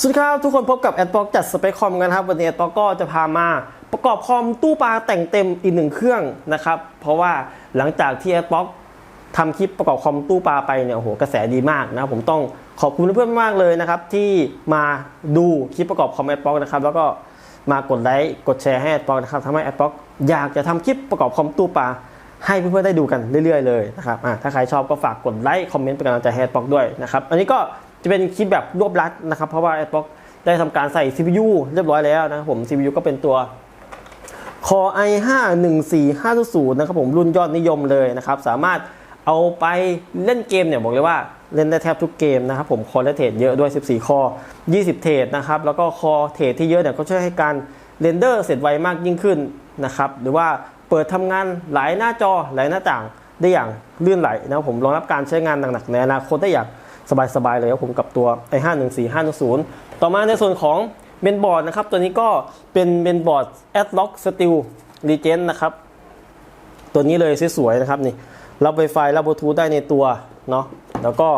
สวัสดีครับ ทุกคนพบกับแอดบ็อกจัดสเปคคอมกันครับ วันนี้แอดบ็อกก็จะพามาประกอบคอมตู้ปลาแต่งเต็มอีกหนึ่งเครื่องนะครับ เพราะว่าหลังจากที่แอดบ็อกทำคลิปประกอบคอมตู้ปลาไปเนี่ยโหกระแสดีมากนะผมต้องขอบคุณเพื่อนมากเลยนะครับ ที่มาดูคลิปประกอบคอมแอดบ็อกนะครับ แล้วก็มากดไลค์กดแชร์ให้แอดบ็อกนะครับทำให้แอดบ็อกอยากจะทำคลิปประกอบคอมตู้ปลาให้เพื่อนๆได้ดูกันเรื่อยๆเลยนะครับถ้าใครชอบก็ฝากกดไลค์คอมเมนต์เป็นกำลังใจให้แอดบ็อกด้วยนะครับอันนี้ก็ จะเป็นคลิปแบบรวบรัดนะครับ เพราะว่าแอดบ็อกได้ทำการใส่ CPU เรียบร้อยแล้วนะครับผม CPU ก็เป็นตัว Core i5 14500นะครับผมรุ่นยอดนิยมเลยนะครับ สามารถเอาไปเล่นเกมเนี่ยบอกเลยว่าเล่นได้แทบทุกเกมนะครับผมคอและเทรดเยอะด้วย 14 คอ 20 เทรดนะครับ แล้วก็คอเทรดที่เยอะเนี่ยก็ช่วยให้การเรนเดอร์เสร็จไวมากยิ่งขึ้นนะครับ หรือว่าเปิดทำงานหลายหน้าจอหลายหน้าต่างได้อย่างลื่นไหลนะครับผมรองรับการใช้งานหนักๆในอนาคตได้อย่าง สบายๆเลยครับผมกับตัว i5 14500ต่อมาในส่วนของเมนบอร์ดนะครับ ตัวนี้ก็เป็นเมนบอร์ด Adlock Steel Legend นะครับ ตัวนี้เลยสวยๆนะครับนี่รับ Wi-Fi รับบลูทูธได้ในตัวเนาะแล้วก็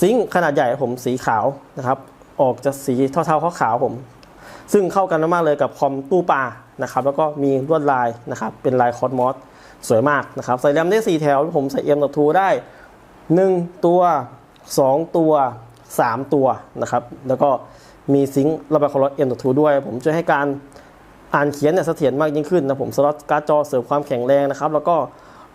ซิงค์ขนาดใหญ่ผมสีขาวนะครับ ออกจะสีเทาๆขาวๆผม ซึ่งเข้ากันมากเลยกับคอมตู้ปลานะครับ แล้วก็มีลวดลายนะครับ เป็นลายคอสมอสสวยมากนะครับ ใส่แรมได้ 4 แถว ผมใส่ M.2 ได้ 1 ตัว 2 ตัว 3 ตัวนะครับ แล้วก็มีซิงค์ระบายความร้อน M.2 ด้วย ผมช่วยให้การอ่านเขียนเนี่ยเสถียรมากยิ่งขึ้นนะผมสล็อตการ์ดจอเสริมความแข็งแรงนะครับ แล้วก็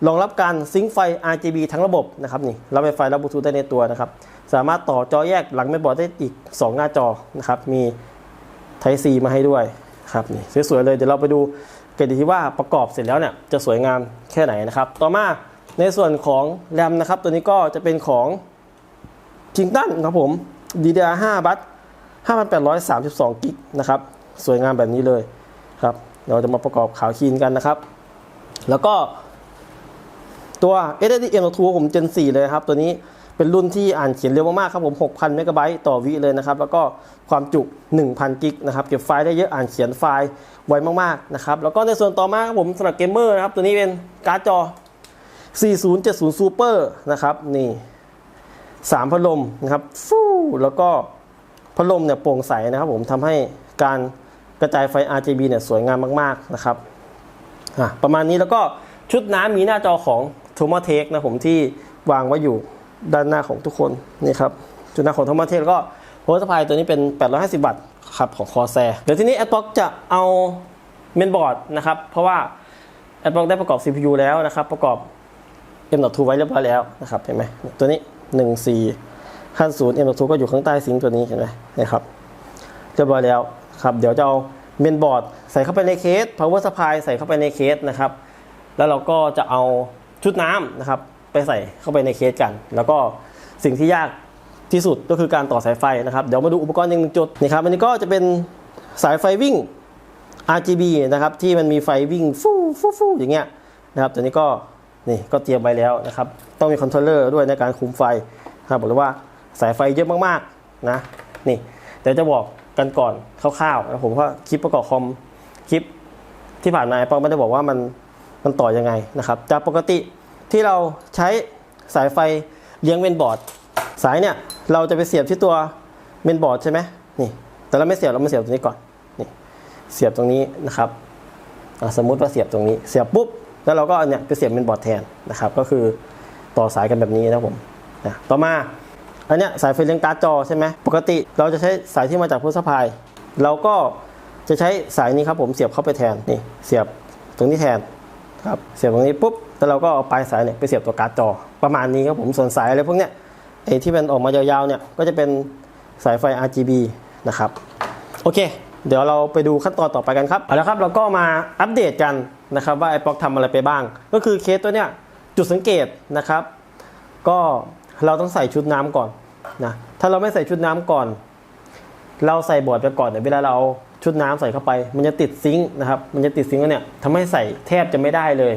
รองรับการซิงค์ไฟ RGB ทั้งระบบนะครับนี่รับไวไฟรับบลูทูธได้ในตัวนะครับ สามารถต่อจอแยกหลังไม่บอร์ดได้อีก 2 หน้าจอนะครับ มีไทซีมาให้ด้วยครับนี่สวยๆเลยเดี๋ยวเราไปดูกันดีที่ว่าประกอบเสร็จแล้วเนี่ยจะสวยงามแค่ไหนนะครับ ต่อมาในส่วนของแรมนะครับ ตัวนี้ก็จะเป็นของ จิงตันครับผม DDR5 บัต5,832 กิกนะครับ สวยงามแบบนี้เลยครับ เราจะมาประกอบขาวคีนกันนะครับ แล้วก็ตัว SSD M.2 ผม Gen 4 เลยครับ ตัวนี้เป็นรุ่นที่อ่านเขียนเร็วมากๆครับผม 6,000 เมกะไบต์ต่อวิเลยนะครับ แล้วก็ความจุ 1,000 กิกนะครับ เก็บไฟล์ได้เยอะอ่านเขียนไฟล์ไวมากๆนะครับ แล้วก็ในส่วนต่อมาครับผมสำหรับเกมเมอร์นะครับ ตัวนี้เป็นการ์ดจอ 4070 Super นะครับ นี่ 3พัดลมนะครับฟูแล้วก็พัดลมเนี่ยโปร่งใสนะครับ ผมทำให้การกระจายไฟ RGB เนี่ยสวยงามมากๆนะครับอะประมาณนี้แล้วก็ชุดน้ำมีหน้าจอของ t o m a t e c นะผมที่วางไว้อยู่ด้านหน้าของทุกคนนี่ครับชุดหน้าของ t o m a t e c แล้วก็โพสต์พายตัวนี้เป็น 850 วัตต์ครับของ Corsair เดี๋ยวทีนี้ a d b o c k จะเอาเมนบอร์ดนะครับ เพราะว่า a d b o c k ได้ประกอบ CPU แล้วนะครับ ประกอบ M.2 ไว้เรียบร้อยแล้วนะครับเห็นไหมตัวนี้ 14ขั้นศูนย์ M.2 ก็อยู่ข้างใต้ซิงตัวนี้เห็นไหมนะครับเรียบร้อยแล้วครับเดี๋ยวจะเอาเมนบอร์ดใส่เข้าไปในเคส power supply ใส่เข้าไปในเคสนะครับ แล้วเราก็จะเอาชุดน้ำนะครับไปใส่เข้าไปในเคสกัน แล้วก็สิ่งที่ยากที่สุดก็คือการต่อสายไฟนะครับ เดี๋ยวมาดูอุปกรณ์อีกหนึ่งจุดนี่ครับอันนี้ก็จะเป็นสายไฟวิ่ง RGB นะครับที่มันมีไฟวิ่งฟูฟูฟูอย่างเงี้ยนะครับตัวนี้ก็ นี่ก็เตรียมไว้แล้วนะครับ ต้องมีคอนโทรลเลอร์ด้วยในการคุมไฟนะครับบอกเลยว่าสายไฟเยอะมากๆนะนี่เดี๋ยวจะบอกกันก่อนคร่าวๆนะผมว่าคลิปประกอบคอมคลิปที่ผ่านมาไอ้ป้องไม่ได้บอกว่ามันมันต่อยังไงนะครับจากปกติที่เราใช้สายไฟเลี้ยงเมนบอร์ด สายเนี่ยเราจะไปเสียบที่ตัวเมนบอร์ดใช่ไหมนี่ แต่เราไม่เสียบเราม่เสียบตรงนี้ก่อนนี่เสียบตรงนี้นะครับสมมุติว่าเสียบตรงนี้ เสียบปุ๊บ แล้วเราก็เนี่ยไปเสียบเมนบอร์ดแทนนะครับ ก็คือต่อสายกันแบบนี้นะครับผมนะต่อมาอันเนี้ยสายไฟเลี้ยงการ์ดจอใช่ไหมปกติเราจะใช้สายที่มาจากพุทธพายเราก็จะใช้สายนี้ครับผมเสียบเข้าไปแทนนี่เสียบตรงนี้แทนครับเสียบตรงนี้ปุ๊บแล้วเราก็เอาปลายสายเนี่ยไปเสียบตัวการ์ดจอประมาณนี้ครับผมส่วนสายอะไรพวกเนี้ยไอ้ที่มันออกมายาวๆเนี่ยก็จะเป็นสายไฟ RGB นะครับโอเค เดี๋ยวเราไปดูขั้นตอนต่อไปกันครับเอาละครับเราก็มาอัปเดตกัน นะครับว่าไอ้ปล็อกทำอะไรไปบ้าง ก็คือเคสตัวเนี้ยจุดสังเกตนะครับ ก็เราต้องใส่ชุดน้ำก่อนนะถ้าเราไม่ใส่ชุดน้ำก่อน เราใส่บอร์ดไปก่อนเนี่ยเวลาเราเอาชุดน้ำใส่เข้าไป มันจะติดซิงค์นะครับมันจะติดซิงค์เนี่ยทำให้ใส่แทบจะไม่ได้เลย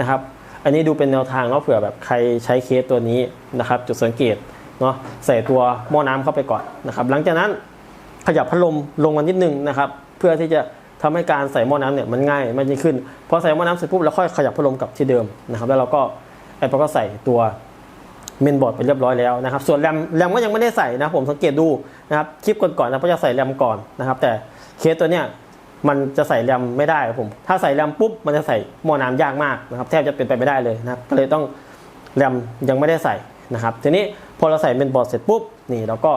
นะครับ อันนี้ดูเป็นแนวทางเนาะเผื่อแบบใครใช้เคสตัวนี้นะครับ จุดสังเกตเนาะใส่ตัวหม้อน้ำเข้าไปก่อนนะครับ หลังจากนั้นขยับพัดลมลงมานิดนึงนะครับ เพื่อที่จะ ทำให้การใส่หม้อน้ำเนี่ยมันง่ายมากยิ่งขึ้นพอใส่หม้อน้ำเสร็จปุ๊บเราค่อยขยับพัดลมกลับที่เดิมนะครับแล้วเราก็ไอ้ปอก็ใส่ตัวเมนบอร์ดไปเรียบร้อยแล้วนะครับส่วนแรมแรมก็ยังไม่ได้ใส่นะผมสังเกตดูนะครับคลิปก่อนๆนะก็จะใส่แรมก่อนนะครับแต่เคสตัวเนี้ยมันจะใส่แรมไม่ได้ครับผม ถ้าใส่แรมปุ๊บมันจะใส่หม้อน้ำยากมากนะครับแทบจะเป็นไปไม่ได้เลยนะครับก็เลยต้องแรมยังไม่ได้ใส่นะครับทีนี้พอเราใส่เมนบอร์ดเสร็จปุ๊บนี่เราก็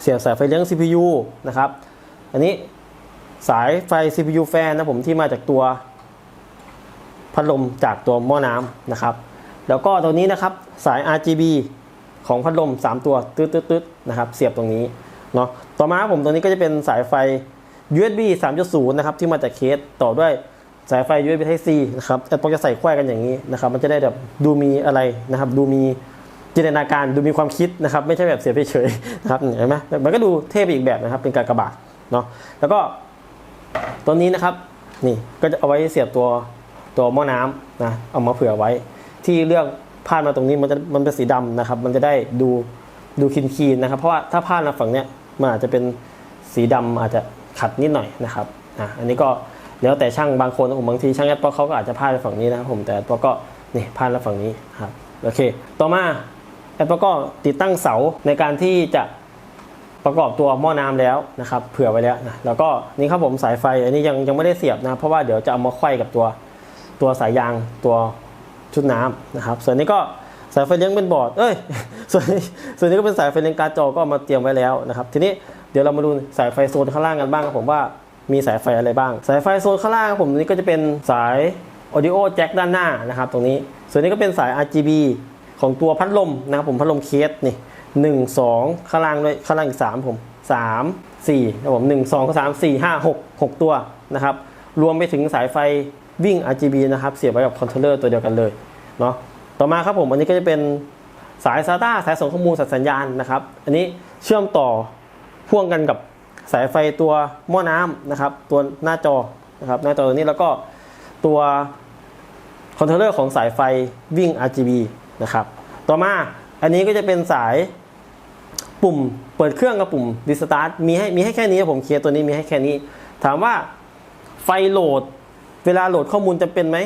เสียบสายไฟเลี้ยง CPU นะครับอันนี้ สายไฟ CPU แฟนนะผมที่มาจากตัวพัดลมจากตัวหม้อน้ำนะครับ แล้วก็ตัวนี้นะครับสาย RGB ของพัดลม 3 ตัวตืดๆๆนะครับ เสียบตรงนี้เนาะต่อมาผมตัวนี้ก็จะเป็นสายไฟ USB 3.0 นะครับ ที่มาจากเคสต่อด้วยสายไฟ USB Type C นะครับแอปปอจะใส่ควายกันอย่างนี้นะครับ มันจะได้แบบดูมีอะไรนะครับ ดูมีจินตนาการดูมีความคิดนะครับ ไม่ใช่แบบเสียบเฉยๆนะครับเห็นไหมมันก็ดูเท่ไปอีกแบบนะครับ เป็นการกระบาดเนาะแล้วก็ ตัวนี้นะครับนี่ก็จะเอาไว้เสียบตัวตัวหม้อน้ำนะเอามาเผื่อไว้ ที่เลือกพาดมาตรงนี้มันจะมันเป็นสีดำนะครับ มันจะได้ดูดูคินคีนนะครับ เพราะว่าถ้าพาดมาฝั่งเนี้ยมันอาจจะเป็นสีดำอาจจะขัดนิดหน่อยนะครับอะอันนี้ก็แล้วแต่ช่างบางคนผมบางทีช่างแอดปอเขาก็อาจจะพาดไปฝั่งนี้นะครับผมแต่แอดปอก็นี่พาดมาฝั่งนี้ครับโอเค ต่อมาแอดปอก็ติดตั้งเสาในการที่จะ ประกอบตัวหม้อน้ำแล้วนะครับเผื่อไว้แล้วนะแล้วก็นี่ครับผมสายไฟอันนี้ยังยังไม่ได้เสียบนะเพราะว่าเดี๋ยวจะเอามาไขว้กับตัวตัวสายยางตัวชุดน้ำนะครับ ส่วนนี้ก็สายไฟเลี้ยงเป็นบอร์ดเอ้ยส่วนนี้ส่วนนี้ก็เป็นสายไฟเลี้ยงการจอก็มาเตรียมไว้แล้วนะครับ ทีนี้เดี๋ยวเรามาดูสายไฟโซนข้างล่างกันบ้างครับผมว่ามีสายไฟอะไรบ้าง สายไฟโซนข้างล่างครับผมนี้ก็จะเป็นสาย audio jack ด้านหน้านะครับตรงนี้ ส่วนนี้ก็เป็นสาย RGB ของตัวพัดลมนะครับผมพัดลมเคสนี่ หนึ่งสองข้างล่างด้วยข้างล่างอีกสามผมสามสี่นะผมหนึ่งสองสามสี่ห้าหกหกตัวนะครับ รวมไปถึงสายไฟวิ่ง RGB นะครับ เสียบไว้กับคอนโทรลเลอร์ตัวเดียวกันเลยเนาะต่อมาครับผม อันนี้ก็จะเป็นสาย SATA สายส่งข้อมูลสายสัญญาณนะครับ อันนี้เชื่อมต่อพ่วงกันกับสายไฟตัวหม้อน้ำนะครับ ตัวหน้าจอนะครับหน้าจอตัวนี้แล้วก็ตัวคอนโทรลเลอร์ของสายไฟวิ่ง RGB นะครับ ต่อมาอันนี้ก็จะเป็นสาย ปุ่มเปิดเครื่องกับปุ่ม Restart มีให้มีให้แค่นี้ครับผมเคลียร์ตัวนี้มีให้แค่นี้ ถามว่าไฟโหลด เวลาโหลดข้อมูลจำเป็นไหม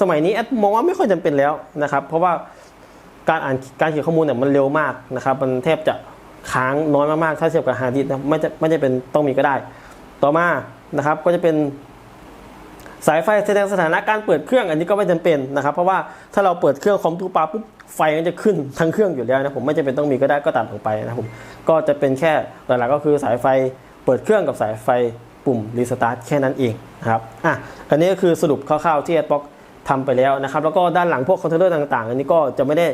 สมัยนี้แอดมองว่าไม่ค่อยจำเป็นแล้วนะครับ เพราะว่าการอ่านการเขียนข้อมูลเนี่ยมันเร็วมากนะครับ มันแทบจะค้างน้อยมากๆ ถ้าเทียบกับฮาร์ดดิสก์นะไม่จะไม่จะเป็นต้องมีก็ได้ ต่อมานะครับก็จะเป็นสายไฟแสดงสถานะการเปิดเครื่องอันนี้ก็ไม่จำเป็นนะครับ เพราะว่าถ้าเราเปิดเครื่องคอมตู้ปลาปุ๊บ ไฟมันจะขึ้นทั้งเครื่องอยู่แล้วนะผมไม่จำเป็นต้องมีก็ได้ก็ตัดออกไปนะผมก็จะเป็นแค่หลักๆก็คือสายไฟเปิดเครื่องกับสายไฟปุ่มรีสตาร์ทแค่นั้นเองนะครับอะอันนี้ก็คือสรุปคร่าวๆที่ Adblock ทำไปแล้วนะครับ แล้วก็ด้านหลังพวกคอนโทรลเลอร์ต่างๆ อันนี้ก็จะไม่ได้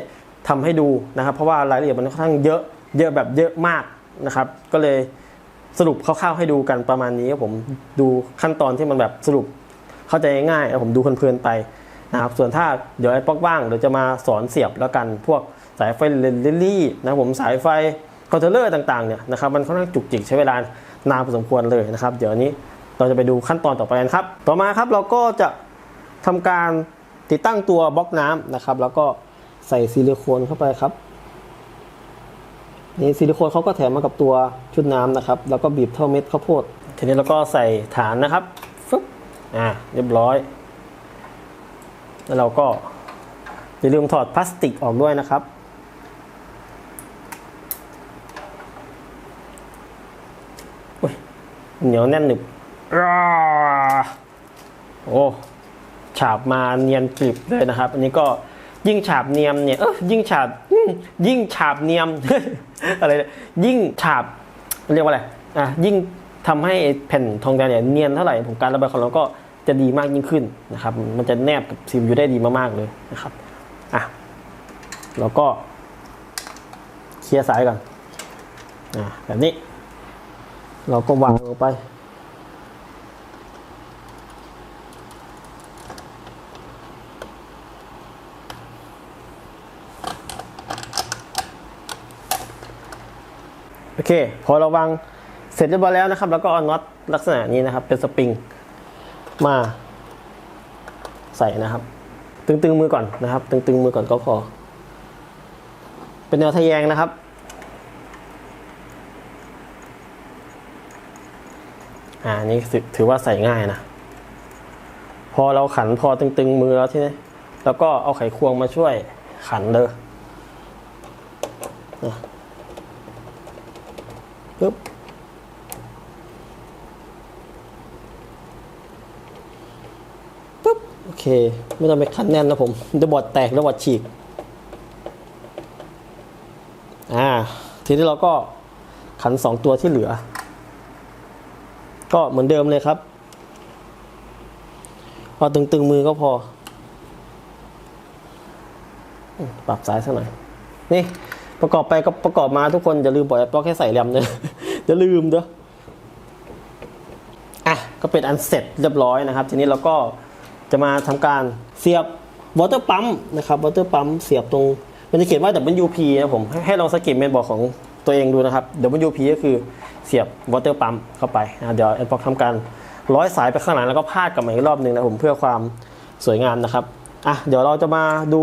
ทำให้ดูนะครับ เพราะว่ารายละเอียดมันค่อนข้างเยอะเยอะแบบเยอะมากนะครับ ก็เลยสรุปคร่าวๆให้ดูกันประมาณนี้ครับผมดูขั้นตอนที่มันแบบสรุปเข้าใจง่ายๆผมดูเพลินๆไป นะครับส่วนถ้าเดี๋ยวไอ้ป๊อกว่างเดี๋ยวจะมาสอนเสียบแล้วกันพวกสายไฟเลนลี่นะผมสายไฟคอนโทรลเลอร์ต่างๆเนี่ยนะครับมันค่อนข้างจุกจิกใช้เวลานานพอสมควรเลยนะครับ เดี๋ยวนี้เราจะไปดูขั้นตอนต่อไปกันครับ ต่อมาครับเราก็จะทำการติดตั้งตัวบล็อกน้ำนะครับ แล้วก็ใส่ซิลิโคนเข้าไปครับนี่ซิลิโคนเขาก็แถมมากับตัวชุดน้ำนะครับ แล้วก็บีบเท่าเม็ดข้าวโพดทีนี้เราก็ใส่ฐานนะครับฟึบอ่าเรียบร้อย แล้วเราก็อย่าลืมถอดพลาสติกออกด้วยนะครับอุ๊ยเหนียวแน่นหนึบอ้าโอ้ฉาบมาเนียนกริบเลยนะครับ อันนี้ก็ยิ่งฉาบเนียมเนี่ยเออยิ่งฉาบยิ่งยิ่งฉาบเนียมอะไรเนี่ยยิ่งฉาบเรียกว่าอะไรอะยิ่งทำให้แผ่นทองแดงเนี่ยเนียนเท่าไหร่ผมการระบายของเราก็ จะดีมากยิ่งขึ้นนะครับ มันจะแนบกับซิมอยู่ได้ดีมากๆเลยนะครับอะเราก็เคลียร์สายก่อนอะแบบนี้ เราก็วางลงไปโอเค พอเราวางเสร็จเรียบร้อยแล้วนะครับ แล้วก็เอาน็อตลักษณะนี้นะครับ เป็นสปริง มาใส่นะครับ ตึงๆมือก่อนนะครับ ตึงๆมือก่อนก็พอเป็นแนวทะแยงนะครับ อ่านี่ถือว่าใส่ง่ายนะ พอเราขันพอตึงๆมือแล้วทีนี้แล้วก็เอาไขควงมาช่วยขันเลยนะปึ๊บปึ๊บโอ เค ไม่ต้องไปคันแน่นนะผมเดบอดแตกแล้วบอดฉีก อ่า ทีนี้เราก็ขันสองตัวที่เหลือ ก็เหมือนเดิมเลยครับพอตึงๆมือก็พอ ปรับสายสักหน่อย นี่ประกอบไปก็ประกอบมาทุกคน อย่าลืมปล่อยปลั๊กให้ใส่แรมเด้ออย่าลืมเด้ออะ ก็เป็นอันเสร็จเรียบร้อยนะครับ ทีนี้เราก็ จะมาทำการเสียบวอเตอร์ปั๊มนะครับวอเตอร์ปั๊มเสียบตรง มันจะเขียนว่า WP นะผมให้ลองสกิปเมนบอกของตัวเองดูนะครับ WP ก็คือเสียบวอเตอร์ปั๊มเข้าไปนะเดี๋ยวแอนปอกทำการร้อยสายไปข้างหลังแล้วก็พาดกลับมาอีกรอบหนึ่งนะผมเพื่อความสวยงามนะครับอะเดี๋ยวเราจะมาดู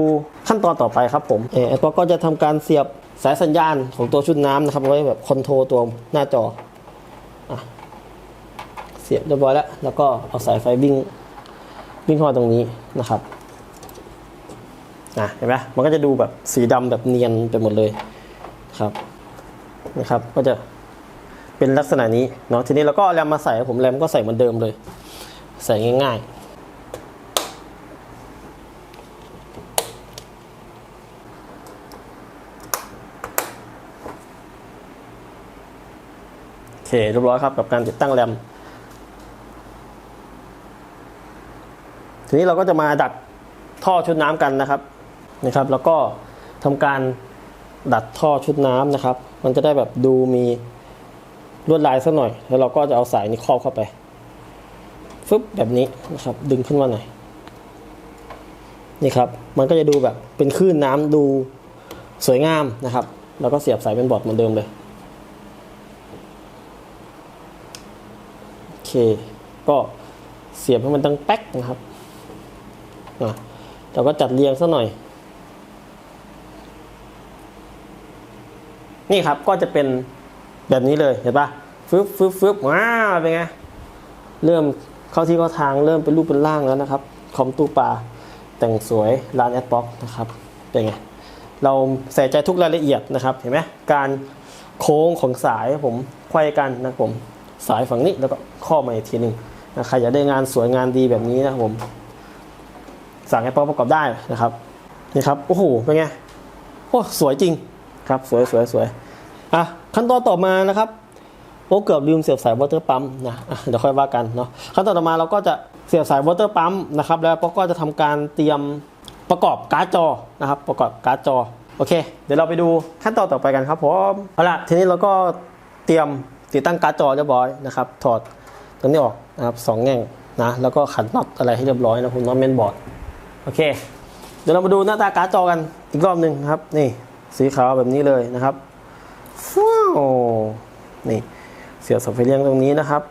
ขั้นตอนต่อไปครับผมเอแอนปอกก็จะทำการเสียบสายสัญญาณของตัวชุดน้ำนะครับไว้แบบคอนโทรลตัวหน้าจออะเสียบเรียบร้อยแล้ว แล้วก็เอาสายไฟวิ่ง วิ่งเข้ามาตรงนี้นะครับนะเห็นไหมมันก็จะดูแบบสีดำแบบเนียนไปหมดเลยครับนะครับ ก็จะเป็นลักษณะนี้เนาะทีนี้เราก็แรมมาใส่ผมแรมก็ใส่เหมือนเดิมเลย ใส่ง่ายๆโอเคเรียบร้อยครับกับการติดตั้งแรม ทีนี้เราก็จะมาดัดท่อชุดน้ำกันนะครับนะครับ แล้วก็ทำการดัดท่อชุดน้ำนะครับ มันจะได้แบบดูมีลวดลายสักหน่อย แล้วเราก็จะเอาสายนี้ครอบเข้าไปฟึบแบบนี้นะครับ ดึงขึ้นมาหน่อยนี่ครับ มันก็จะดูแบบเป็นคลื่นน้ำดูสวยงามนะครับ แล้วก็เสียบสายเป็นบอร์ดเหมือนเดิมเลยโอเค ก็เสียบให้มันดังแป๊กนะครับ อะเราก็จัดเรียงซะหน่อย นี่ครับก็จะเป็นแบบนี้เลยเห็นปะฟึบฟึบฟึบว้าวเป็นไงเริ่มเข้าที่เข้าทางเริ่มเป็นรูปเป็นร่างแล้วนะครับ คอมตู้ปลาแต่งสวยร้านแอดบ็อกนะครับเป็นไงเราใส่ใจทุกรายละเอียดนะครับเห็นไหมการโค้งของสายผมไขว้กันนะผมสายฝั่งนี้แล้วก็ข้อมาอีกทีหนึ่งนะใครอยากได้งานสวยงานดีแบบนี้นะครับผม สั่งแอปเปิลประกอบได้นะครับนี่ครับโอ้โหเป็นไงโอ้สวยจริงครับสวยสวยสวยอะขั้นตอนต่อมานะครับโอ้เกือบลืมเสียบสายวอเตอร์ปั๊มนะเดี๋ยวค่อยว่ากันเนาะขั้นตอนต่อมาเราก็จะเสียบสายวอเตอร์ปั๊มนะครับแล้วป๊อก็จะทำการเตรียมประกอบการ์ดจอนะครับ ประกอบการ์ดจอโอเค เดี๋ยวเราไปดูขั้นตอนต่อไปกันครับผมเอาละทีนี้เราก็เตรียมติดตั้งการ์ดจอเรียบร้อยนะครับถอดตรงนี้ออกนะครับสองแง่งนะแล้วก็ขันน็อตอะไรให้เรียบร้อยนะผมน็อตเมนบอร์ด โอเค เดี๋ยวเรามาดูหน้าตาการ์ดจอกันอีกรอบหนึ่งครับ นี่สีขาวแบบนี้เลยนะครับว้าวนี่ เสียบสับไฟเลี้ยงตรงนี้นะครับ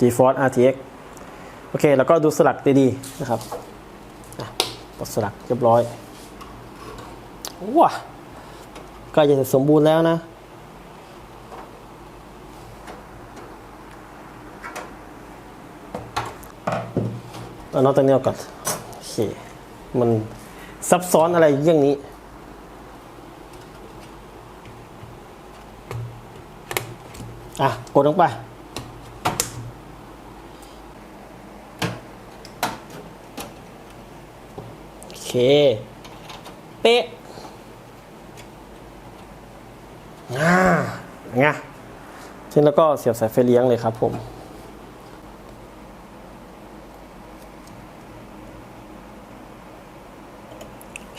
GeForce RTX โอเค แล้วก็ดูสลักดีๆนะครับอะกดสลักเรียบร้อยว้าใกล้จะสมบูรณ์แล้วนะ เอาน็อตตัวนี้ออกก่อนโอเคมันซับซ้อนอะไรอย่างนี้ อะ กดลงไป โอเค เป๊ะอ่าไงเช่นแล้วก็เสียบสายไฟเลี้ยงเลยครับผม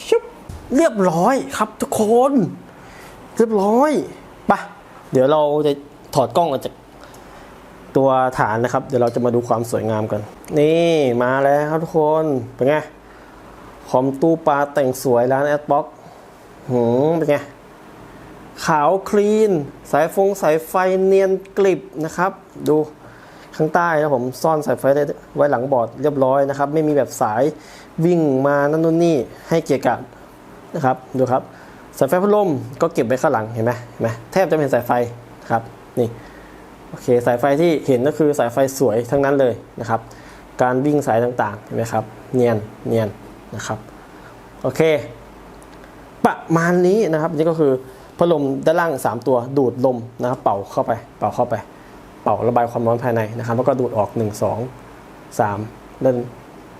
ชุบ เรียบร้อยครับทุกคน เรียบร้อยไปะเดี๋ยวเราจะถอดกล้องออกจากตัวฐานนะครับ เดี๋ยวเราจะมาดูความสวยงามกัน นี่มาแล้วครับทุกคน เป็นไง คอมตู้ปลาแต่งสวยร้านแอดบ็อกหืมเป็นไง ขาวคลีน สายฟงสายไฟเนียนกริบนะครับ ดูข้างใต้นะผมซ่อนสายไฟไว้หลังบอร์ดเรียบร้อยนะครับ ไม่มีแบบสายวิ่งมานั่นนู่นนี่ให้เกียร์กะ นะครับดูครับสายไฟพัดลมก็เก็บไว้ข้างหลังเห็นไหมเห็นไหมแทบจะไม่เห็นสายไฟครับนี่โอเคสายไฟที่เห็นก็คือสายไฟสวยทั้งนั้นเลยนะครับ การวิ่งสายต่างๆเห็นไหมครับเนียนเนียนนะครับโอเค ประมาณนี้นะครับนี่ก็คือพัดลมด้านล่าง 3 ตัวดูดลมนะครับ เป่าเข้าไป เป่าเข้าไป เป่าระบายความร้อนภายในนะครับ แล้วก็ดูดออก 1 2 3ด้าน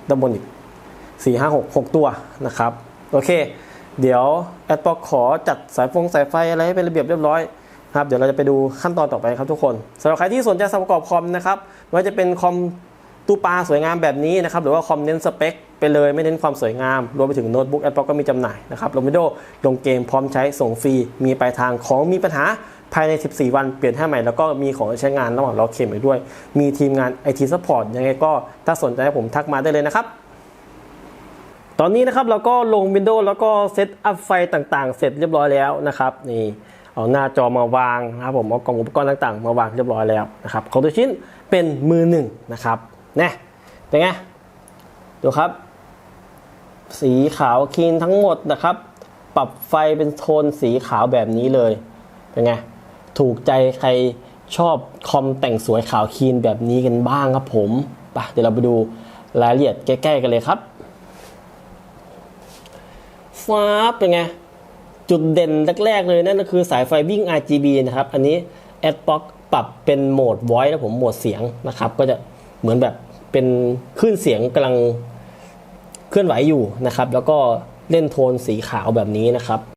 ด้านบนอีก4 5 6 6 ตัวนะครับ โอเค เดี๋ยวแอดปอกขอจัดสายฟงสายไฟอะไรให้เป็นระเบียบเรียบร้อยนะครับเดี๋ยวเราจะไปดูขั้นตอนต่อไปครับทุกคนสำหรับใครที่สนใจสายประกอบคอมนะครับไม่ว่าจะเป็นคอมตู้ปลาสวยงามแบบนี้นะครับหรือว่าคอมเน้นสเปคไปเลยไม่เน้นความสวยงาม รวมไปถึงโน้ตบุ๊กแอดปอกก็มีจำหน่ายนะครับลงวิดีโอลงเกมพร้อมใช้ส่งฟรี มีปลายทางของมีปัญหาภายใน 14 วันเปลี่ยนให้ใหม่ แล้วก็มีของใช้งานระหว่างรอเคลมอีกด้วย มีทีมงาน IT Support ยังไงก็ถ้าสนใจผมทักมาได้เลยนะครับ ตอนนี้นะครับเราก็ลง Windows แล้วก็เซตอัพไฟต่างๆ เสร็จเรียบร้อยแล้วนะครับนี่เอาหน้าจอมาวางนะครับผมเอากล่องอุปกรณ์ต่างๆ มาวางเรียบร้อยแล้วนะครับของตัวชิ้นเป็นมือหนึ่งนะครับนี่เป็นไงดูครับ สีขาวคีนทั้งหมดนะครับ ปรับไฟเป็นโทนสีขาวแบบนี้เลยเป็นไงถูกใจใครชอบคอมแต่งสวยขาวคีนแบบนี้กันบ้างครับผมไปเดี๋ยวเราไปดูรายละเอียดใกล้ๆกันเลยครับ ฟ้าเป็นไง จุดเด่นแรกๆเลยนั่นก็คือสายไฟวิ่ง RGB นะครับ อันนี้ Adblock ปรับเป็นโหมด voice นะผมโหมดเสียงนะครับ ก็จะเหมือนแบบเป็นคลื่นเสียงกำลังเคลื่อนไหวอยู่นะครับ แล้วก็เล่นโทนสีขาวแบบนี้นะครับ